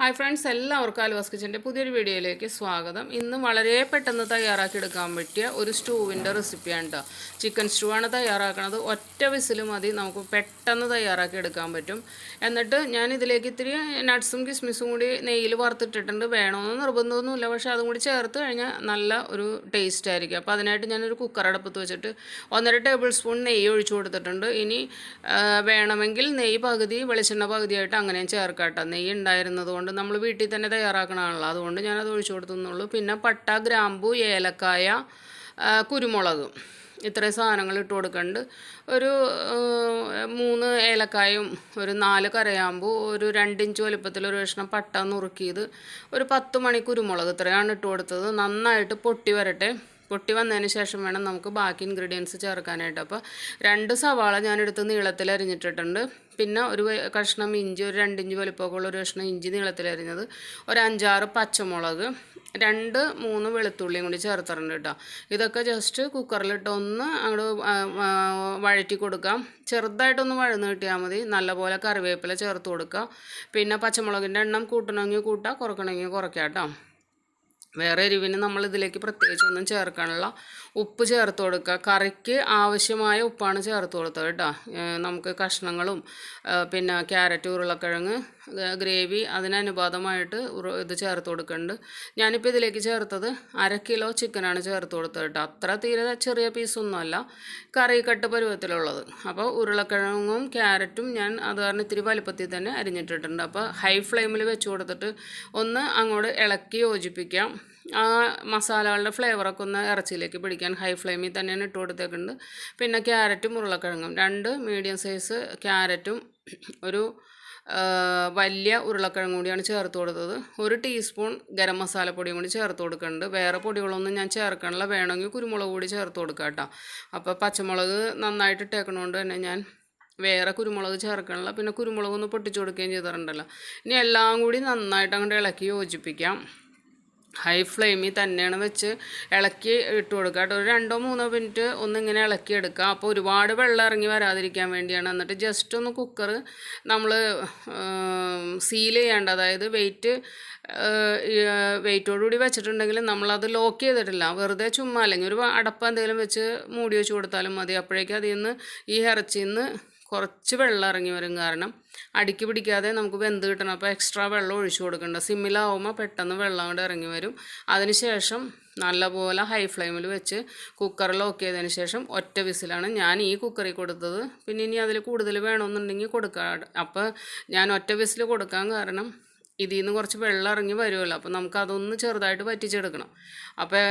Hi friends എല്ലാവർക്കും ആലുവാസ് കിച്ചന്റെ പുതിയൊരു വീഡിയോയിലേക്ക് സ്വാഗതം. ഇന്ന് വളരെ പെട്ടെന്ന് തയ്യാറാക്കിയെടുക്കാൻ പറ്റിയ ഒരു സ്റ്റൂവിന്റെ റെസിപ്പിയാണ് കേട്ടോ ചിക്കൻ സ്റ്റൂ ആണ് തയ്യാറാക്കുന്നത് ഒറ്റ വിസിൽ മതി നമുക്ക് പെട്ടെന്ന് തയ്യാറാക്കിയെടുക്കാൻ പറ്റും. എന്നിട്ട് ഞാൻ ഇതിലേക്ക് ഇത്തിരി നട്ട്സും കിസ്മിസും കൂടി നെയ്യിൽ വറുത്തിട്ടിട്ടുണ്ട്. വേണമെന്ന് നിർബന്ധമൊന്നുമില്ല പക്ഷേ അതും കൂടി ചേർത്ത് കഴിഞ്ഞാൽ നല്ല ഒരു ടേസ്റ്റ് ആയിരിക്കും. അപ്പോൾ അതിനായിട്ട് ഞാനൊരു കുക്കർ അടുപ്പത്ത് വെച്ചിട്ട് ഒന്നര ടേബിൾ സ്പൂൺ നെയ്യ് ഒഴിച്ചു കൊടുത്തിട്ടുണ്ട്. ഇനി വേണമെങ്കിൽ നെയ്യ് പകുതി വെളിച്ചെണ്ണ പകുതിയായിട്ട് അങ്ങനെയും ചേർക്കാം കേട്ടോ നെയ്യ് ഉണ്ടായിരുന്നത് കൊണ്ട് നമ്മൾ വീട്ടിൽ തന്നെ തയ്യാറാക്കണമാണല്ലോ അതുകൊണ്ട് ഞാനത് ഒഴിച്ചു കൊടുത്തുന്നുള്ളൂ. പിന്നെ പട്ട ഗ്രാമ്പു ഏലക്കായ കുരുമുളക് ഇത്രയും സാധനങ്ങൾ ഇട്ട് കൊടുക്കുന്നുണ്ട് ഒരു മൂന്ന് ഏലക്കായും ഒരു നാല് കരയാമ്പു ഒരു രണ്ടിഞ്ച് വലുപ്പത്തിൽ ഒരു കഷ്ണം പട്ട നുറുക്കിയത് ഒരു പത്ത് മണി കുരുമുളക് ഇത്രയാണ് ഇട്ട് കൊടുത്തത്. നന്നായിട്ട് പൊട്ടി വരട്ടെ. പൊട്ടി വന്നതിന് ശേഷം വേണം നമുക്ക് ബാക്കി ഇൻഗ്രീഡിയൻസ് ചേർക്കാനായിട്ട്. അപ്പോൾ രണ്ട് സവാള ഞാനെടുത്ത് നീളത്തിൽ അരിഞ്ഞിട്ടിട്ടുണ്ട്. പിന്നെ ഒരു കഷ്ണം ഇഞ്ചി ഒരു രണ്ടിഞ്ച് വലിപ്പമൊക്കെ ഉള്ള ഒരു കഷ്ണം ഇഞ്ചി നീളത്തിൽ അരിഞ്ഞത്. ഒരു അഞ്ചാറ് പച്ചമുളക് രണ്ട് മൂന്ന് വെളുത്തുള്ളിയും കൂടി ചേർത്തിട്ടുണ്ട് കേട്ടോ. ഇതൊക്കെ ജസ്റ്റ് കുക്കറിലിട്ട് ഒന്ന് അങ്ങോട്ട് വഴറ്റി കൊടുക്കാം. ചെറുതായിട്ടൊന്ന് വഴന്ന് കിട്ടിയാൽ മതി. നല്ലപോലെ കറിവേപ്പില ചേർത്ത് കൊടുക്കുക പിന്നെ പച്ചമുളകിന്റെ എണ്ണം കൂട്ടണമെങ്കിൽ കൂട്ടാം കുറക്കണമെങ്കിൽ കുറയ്ക്കാം കേട്ടോ. വേറെ എരിവിന് നമ്മൾ ഇതിലേക്ക് പ്രത്യേകിച്ച് ഒന്നും ചേർക്കാനുള്ള ഉപ്പ് ചേർത്ത് കൊടുക്കുക. കറിക്ക് ആവശ്യമായ ഉപ്പാണ് ചേർത്ത് കൊടുത്തത് കേട്ടോ. നമുക്ക് കഷ്ണങ്ങളും പിന്നെ ക്യാരറ്റ് ഉരുളക്കിഴങ്ങ് ഗ്രേവി അതിനനുപാതമായിട്ട് ഇത് ചേർത്ത് കൊടുക്കുന്നുണ്ട് ഞാനിപ്പോൾ ഇതിലേക്ക് ചേർത്തത് അര കിലോ ചിക്കനാണ് ചേർത്ത് കൊടുത്തത് കേട്ടോ. അത്ര തീരെ ചെറിയ പീസൊന്നുമല്ല കറിക്കട്ട് പരുവത്തിലുള്ളത്. അപ്പോൾ ഉരുളക്കിഴങ്ങും ക്യാരറ്റും ഞാൻ അത് കാരണം ഇത്തിരി വലുപ്പത്തിൽ തന്നെ അരിഞ്ഞിട്ടിട്ടുണ്ട്. അപ്പോൾ ഹൈ ഫ്ലെയിമിൽ വെച്ച് കൊടുത്തിട്ട് ഒന്ന് അങ്ങോട്ട് ഇളക്കി യോജിപ്പിക്കാം. ആ മസാലകളുടെ ഫ്ലേവറൊക്കെ ഒന്ന് ഇറച്ചിയിലേക്ക് പിടിക്കാൻ ഹൈ ഫ്ലെയിമിൽ തന്നെയാണ് ഇട്ട് കൊടുത്തേക്കുന്നത് പിന്നെ ക്യാരറ്റും ഉരുളക്കിഴങ്ങും. രണ്ട് മീഡിയം സൈസ് ക്യാരറ്റും ഒരു വലിയ ഉരുളക്കിഴങ്ങ് കൂടിയാണ് ചേർത്ത് കൊടുത്തത്. ഒരു ടീസ്പൂൺ ഗരം മസാലപ്പൊടിയും കൂടി ചേർത്ത് കൊടുക്കുന്നുണ്ട്. വേറെ പൊടികളൊന്നും ഞാൻ ചേർക്കണില്ല വേണമെങ്കിൽ കുരുമുളക് കൂടി ചേർത്ത് കൊടുക്കാം കേട്ടോ. അപ്പോൾ പച്ചമുളക് നന്നായിട്ട് ഇട്ടേക്കണോണ്ട് തന്നെ ഞാൻ വേറെ കുരുമുളക് ചേർക്കണില്ല പിന്നെ കുരുമുളക് ഒന്ന് പൊട്ടിച്ചു കൊടുക്കുകയും ചെയ്തിട്ടുണ്ടല്ലോ. ഇനി എല്ലാം കൂടി നന്നായിട്ട് അങ്ങോട്ട് ഇളക്കി യോജിപ്പിക്കാം. ഹൈ ഫ്ലെയിമിൽ തന്നെയാണ് വെച്ച് ഇളക്കി ഇട്ട് കൊടുക്കുക കേട്ടോ. ഒരു രണ്ടോ മൂന്നോ മിനിറ്റ് ഒന്നിങ്ങനെ ഇളക്കി എടുക്കുക. അപ്പോൾ ഒരുപാട് വെള്ളം ഇറങ്ങി വരാതിരിക്കാൻ വേണ്ടിയാണ്. എന്നിട്ട് ജസ്റ്റ് ഒന്ന് കുക്കർ നമ്മൾ സീൽ ചെയ്യേണ്ട. അതായത് വെയിറ്റ് വെയിറ്റോടുകൂടി വെച്ചിട്ടുണ്ടെങ്കിൽ നമ്മളത് ലോക്ക് ചെയ്തിട്ടില്ല. വെറുതെ ചുമ്മാ അല്ലെങ്കിൽ ഒരു അടപ്പ് എന്തെങ്കിലും വെച്ച് മൂടി വെച്ച് കൊടുത്താലും മതി. അപ്പോഴേക്കും അതിൽ നിന്ന് ഈ ഇറച്ചിയിൽ നിന്ന് കുറച്ച് വെള്ളം ഇറങ്ങി വരും കാരണം അടിക്ക് പിടിക്കാതെ നമുക്ക് വെന്ത് കിട്ടണം. അപ്പോൾ എക്സ്ട്രാ വെള്ളം ഒഴിച്ചു കൊടുക്കണ്ട. സിമ്മിലാവുമ്പോൾ പെട്ടെന്ന് വെള്ളം കൂടെ ഇറങ്ങി വരും. അതിനുശേഷം നല്ലപോലെ ഹൈ ഫ്ലെയിമിൽ വെച്ച് കുക്കറിൽ ഓക്കിയതിന് ശേഷം ഒറ്റ വിസിലാണ് ഞാൻ ഈ കുക്കറിൽ കൊടുത്തത്. പിന്നെ ഇനി അതിൽ കൂടുതൽ വേണമെന്നുണ്ടെങ്കിൽ കൊടുക്കാം. അപ്പോൾ ഞാൻ ഒറ്റ വിസിൽ കൊടുക്കാൻ കാരണം ഇതിൽ നിന്ന് കുറച്ച് വെള്ളം ഇറങ്ങി വരുമല്ലോ അപ്പോൾ നമുക്ക് അതൊന്ന് ചെറുതായിട്ട് വറ്റിച്ചെടുക്കണം. അപ്പോൾ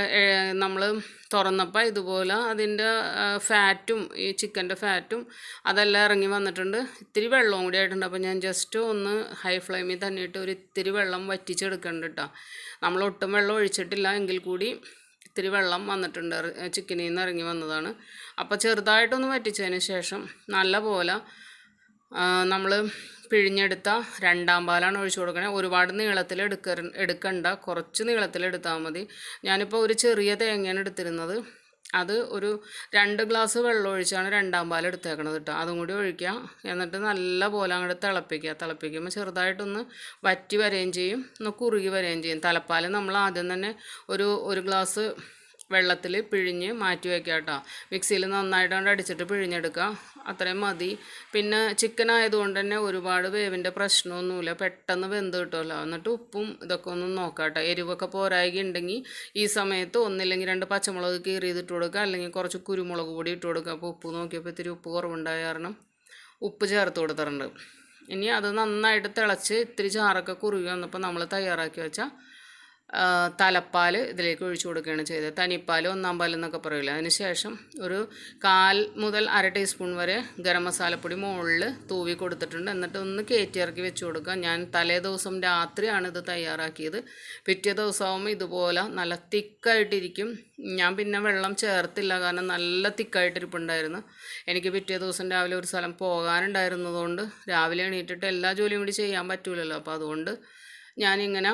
നമ്മൾ തുറന്നപ്പോൾ ഇതുപോലെ അതിന്റെ ഫാറ്റും ഈ ചിക്കന്റെ ഫാറ്റും അതെല്ലാം ഇറങ്ങി വന്നിട്ടുണ്ട്. ഇത്തിരി വെള്ളവും കൂടി ആയിട്ടുണ്ട്. അപ്പോൾ ഞാൻ ജസ്റ്റ് ഒന്ന് ഹൈ ഫ്ലെയിമിൽ തന്നെ ഇട്ട് ഒരു ഇത്തിരി വെള്ളം വറ്റിച്ചെടുക്കുന്നുണ്ട് കേട്ടോ നമ്മൾ ഒട്ടും വെള്ളം ഒഴിച്ചിട്ടില്ല. എങ്കിൽ കൂടി ഇത്തിരി വെള്ളം വന്നിട്ടുണ്ട്. ചിക്കനിൽ നിന്ന് ഇറങ്ങി വന്നതാണ്. അപ്പോൾ ചെറുതായിട്ടൊന്ന് വറ്റിച്ചതിന് ശേഷം നല്ല പോലെ നമ്മൾ പിഴിഞ്ഞെടുത്ത രണ്ടാം പാലാണ് ഒഴിച്ചു കൊടുക്കണേ. ഒരുപാട് നീളത്തിൽ എടുക്ക എടുക്കണ്ട. കുറച്ച് നീളത്തിൽ എടുത്താൽ മതി. ഞാനിപ്പോൾ ഒരു ചെറിയ തേങ്ങയാണ് എടുത്തിരുന്നത്. അത് ഒരു രണ്ട് ഗ്ലാസ് വെള്ളം ഒഴിച്ചാണ് രണ്ടാം പാൽ എടുത്തേക്കണത് കേട്ടോ. അതും കൂടി ഒഴിക്കുക. എന്നിട്ട് നല്ല പോലെ അങ്ങോട്ട് തിളപ്പിക്കുക. തിളപ്പിക്കുമ്പോൾ ചെറുതായിട്ടൊന്ന് വറ്റി വരികയും ചെയ്യും. ഒന്ന് കുറുകി വരികയും ചെയ്യും. തലപ്പാൽ നമ്മൾ ആദ്യം തന്നെ ഒരു ഒരു ഗ്ലാസ് വെള്ളത്തിൽ പിഴിഞ്ഞ് മാറ്റി വയ്ക്കുക കേട്ടോ. മിക്സിയിൽ നന്നായിട്ട് കൊണ്ട് അടിച്ചിട്ട് പിഴിഞ്ഞെടുക്കുക. അത്രയും മതി. പിന്നെ ചിക്കൻ ആയതുകൊണ്ട് തന്നെ ഒരുപാട് വേവിന്റെ പ്രശ്നമൊന്നുമില്ല. പെട്ടെന്ന് വെന്ത് കിട്ടുമല്ലോ. എന്നിട്ട് ഉപ്പും ഇതൊക്കെ ഒന്ന് നോക്കാം കേട്ടോ. എരിവൊക്കെ പോരായി ഉണ്ടെങ്കിൽ ഈ സമയത്ത് ഒന്നില്ലെങ്കിൽ രണ്ട് പച്ചമുളക് കീറിയതിട്ട് കൊടുക്കുക. അല്ലെങ്കിൽ കുറച്ച് കുരുമുളക് പൊടി ഇട്ട് കൊടുക്കുക. അപ്പോൾ ഉപ്പ് നോക്കിയപ്പോൾ ഇത്തിരി ഉപ്പ് കുറവുണ്ടായ കാരണം ഉപ്പ് ചേർത്ത് കൊടുത്തിട്ടുണ്ട്. ഇനി അത് നന്നായിട്ട് തിളച്ച് ഇത്തിരി ചാറൊക്കെ കുറുകി വന്നപ്പോൾ നമ്മൾ തയ്യാറാക്കി വെച്ച ആ, തലപ്പാൽ ഇതിലേക്ക് ഒഴിച്ചു കൊടുക്കുകയാണ് ചെയ്തത്. തനിപ്പാൽ ഒന്നാം പാൽ എന്നൊക്കെ പറയില്ല. അതിനുശേഷം ഒരു കാൽ മുതൽ അര ടീസ്പൂൺ വരെ ഗരം മസാലപ്പൊടി മുകളിൽ തൂവി കൊടുത്തിട്ടുണ്ട്. എന്നിട്ട് ഒന്ന് കയറ്റി ഇറക്കി വെച്ച് കൊടുക്കുക. ഞാൻ തലേ ദിവസം രാത്രിയാണ് ഇത് തയ്യാറാക്കിയത്. പിറ്റേ ദിവസമാകുമ്പോൾ ഇതുപോലെ നല്ല തിക്കായിട്ടിരിക്കും. ഞാൻ പിന്നെ വെള്ളം ചേർത്തില്ല. കാരണം നല്ല തിക്കായിട്ടിരിപ്പുണ്ടായിരുന്നു. എനിക്ക് പിറ്റേ ദിവസം രാവിലെ ഒരു സ്ഥലം പോകാനുണ്ടായിരുന്നതുകൊണ്ട് രാവിലെ എണീറ്റിട്ട് എല്ലാ ജോലിയും കൂടി ചെയ്യാൻ പറ്റൂലല്ലോ. അപ്പോൾ അതുകൊണ്ട് ഞാനിങ്ങനെ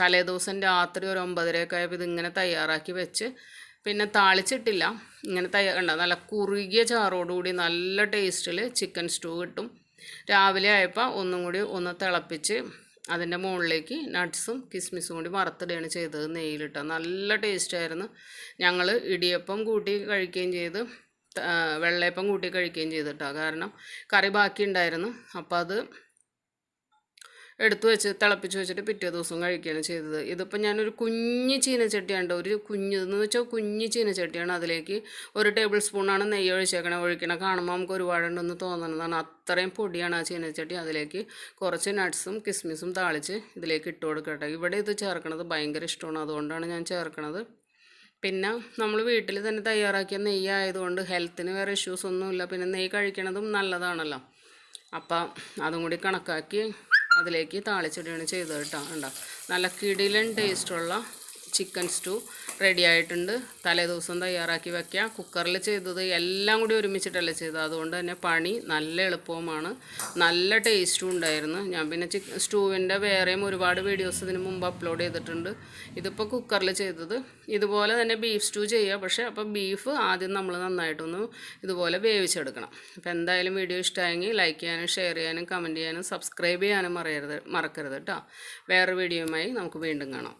തലേ ദിവസം രാത്രി ഒരു ഒമ്പതരയൊക്കെ ആയപ്പോൾ ഇതിങ്ങനെ തയ്യാറാക്കി വെച്ച് പിന്നെ താളിച്ചിട്ടില്ല. ഇങ്ങനെ തയ്യാ കണ്ട? നല്ല കുറുകിയ ചാറോടുകൂടി നല്ല ടേസ്റ്റിൽ ചിക്കൻ സ്റ്റൂ കിട്ടും. രാവിലെ ആയപ്പോൾ ഒന്നും കൂടി ഒന്ന് തിളപ്പിച്ച് അതിന്റെ മുകളിലേക്ക് നട്ട്സും കിസ്മിസും കൂടി വറുത്തിടുകയാണ് ചെയ്തത് നെയ്യിലിട്ട്. നല്ല ടേസ്റ്റായിരുന്നു ഞങ്ങൾ ഇടിയപ്പം കൂട്ടി കഴിക്കുകയും ചെയ്ത് വെള്ളയപ്പം കൂട്ടി കഴിക്കുകയും ചെയ്തിട്ടാണ് കാരണം കറി ബാക്കി ഉണ്ടായിരുന്നു അപ്പോൾ അത് എടുത്തു വെച്ച് തിളപ്പിച്ച് വെച്ചിട്ട് പിറ്റേ ദിവസം കഴിക്കുകയാണ് ചെയ്തത്. ഇതിപ്പോൾ ഞാനൊരു കുഞ്ഞ് ചീനച്ചട്ടിയാണ് ഒരു കുഞ്ഞ് എന്ന് വെച്ചാൽ കുഞ്ഞ് ചീനച്ചട്ടിയാണ് അതിലേക്ക് ഒരു ടേബിൾ സ്പൂണാണ് നെയ്യ് ഒഴിച്ചേക്കണേ. ഒഴിക്കണേ കാണുമ്പോൾ നമുക്ക് ഒരുപാടുണ്ടെന്ന് തോന്നണതാണ്. അത്രയും പൊടിയാണ് ആ ചീനച്ചട്ടി. അതിലേക്ക് കുറച്ച് നട്ട്സും കിസ്മിസും താളിച്ച് ഇതിലേക്ക് ഇട്ട് കൊടുക്കട്ടെ. ഇവിടെ ഇത് ചേർക്കണത് ഭയങ്കര ഇഷ്ടമാണ്. അതുകൊണ്ടാണ് ഞാൻ ചേർക്കണത്. പിന്നെ നമ്മൾ വീട്ടിൽ തന്നെ തയ്യാറാക്കിയ നെയ്യ് ആയതുകൊണ്ട് ഹെൽത്തിന് വേറെ ഇഷ്യൂസ് ഒന്നുമില്ല. പിന്നെ നെയ്യ് കഴിക്കണതും നല്ലതാണല്ലോ. അപ്പം അതും കൂടി കണക്കാക്കി അതിലേക്ക് താളിച്ചിടുകയാണ് ചെയ്തത് കേട്ടോ. ഉണ്ടോ നല്ല കിടിലൻ ടേസ്റ്റുള്ള ചിക്കൻ സ്റ്റൂ റെഡി ആയിട്ടുണ്ട്. തലേദിവസം തയ്യാറാക്കി വെക്കാം. കുക്കറിൽ ചെയ്തത് എല്ലാം കൂടി ഒരുമിച്ചിട്ടല്ലേ ചെയ്തത്. അതുകൊണ്ട് തന്നെ പണി നല്ല എളുപ്പവുമാണ്. നല്ല ടേസ്റ്റും ഉണ്ടായിരുന്നു. ഞാൻ പിന്നെ ചിക്കൻ സ്റ്റൂവിന്റെ വേറെയും ഒരുപാട് വീഡിയോസ് ഇതിന് മുമ്പ് അപ്ലോഡ് ചെയ്തിട്ടുണ്ട്. ഇതിപ്പോൾ കുക്കറിൽ ചെയ്തത്. ഇതുപോലെ തന്നെ ബീഫ് സ്റ്റൂ ചെയ്യുക പക്ഷേ അപ്പോൾ ബീഫ് ആദ്യം നമ്മൾ നന്നായിട്ടൊന്ന് ഇതുപോലെ വേവിച്ചെടുക്കണം. അപ്പോൾ എന്തായാലും വീഡിയോ ഇഷ്ടമായെങ്കിൽ ലൈക്ക് ചെയ്യാനും ഷെയർ ചെയ്യാനും കമന്റ് ചെയ്യാനും സബ്സ്ക്രൈബ് ചെയ്യാനും മറയരുത് മറക്കരുത് കേട്ടോ. വേറെ വീഡിയോയുമായി നമുക്ക് വീണ്ടും കാണാം.